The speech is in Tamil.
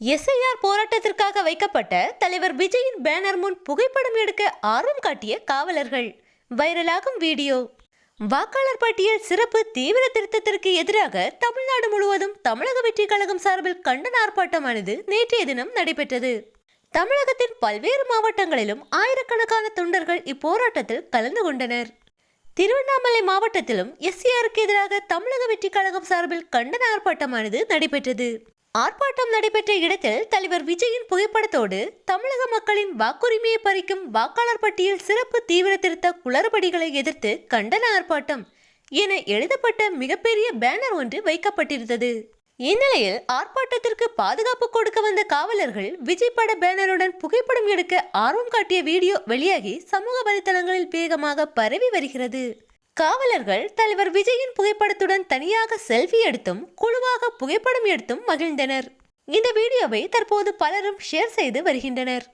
எஸ்ஐஆர் போராட்டத்திற்காக வைக்கப்பட்ட தலைவர் விஜயின் பேனர் முன் புகைப்படம் எடுக்க ஆர்வம் காட்டிய காவலர்கள். வைரலாகும் வீடியோ. வாக்காளர் பட்டியல் சிறப்பு தீவிர திருத்தத்திற்கு எதிராக தமிழ்நாடு முழுவதும் தமிழக வெற்றி கழகம் சார்பில் கண்டன ஆர்ப்பாட்டமானது நேற்றைய தினம் நடைபெற்றது. தமிழகத்தின் பல்வேறு மாவட்டங்களிலும் ஆயிரக்கணக்கான தொண்டர்கள் இப்போராட்டத்தில் கலந்து கொண்டனர். திருவண்ணாமலை மாவட்டத்திலும் எஸ்சிஆருக்கு எதிராக தமிழக வெற்றி கழகம் சார்பில் கண்டன ஆர்ப்பாட்டமானது நடைபெற்றது. ஆர்ப்பாட்டம் நடைபெற்ற இடத்தில் தலைவர் விஜயின் புகைப்படத்தோடு தமிழக மக்களின் வாக்குரிமையை பறிக்கும் வாக்காளர் பட்டியல் சிறப்பு தீவிர திருத்த குளறுபடிகளை எதிர்த்து கண்டன ஆர்ப்பாட்டம் என எழுதப்பட்ட மிகப்பெரிய பேனர் ஒன்று வைக்கப்பட்டிருந்தது. இந்நிலையில் ஆர்ப்பாட்டத்திற்கு பாதுகாப்பு கொடுக்க வந்த காவலர்கள் விஜய் பட பேனருடன் புகைப்படம் எடுக்க ஆர்வம் காட்டிய வீடியோ வெளியாகி சமூக வலைதளங்களில் வேகமாக பரவி வருகிறது. காவலர்கள் தலைவர் விஜயின் புகைப்படத்துடன் தனியாக செல்ஃபி எடுத்தும் குழுவாக புகைப்படம் எடுத்தும் மகிழ்ந்தனர். இந்த வீடியோவை தற்போது பலரும் ஷேர் செய்து வருகின்றனர்.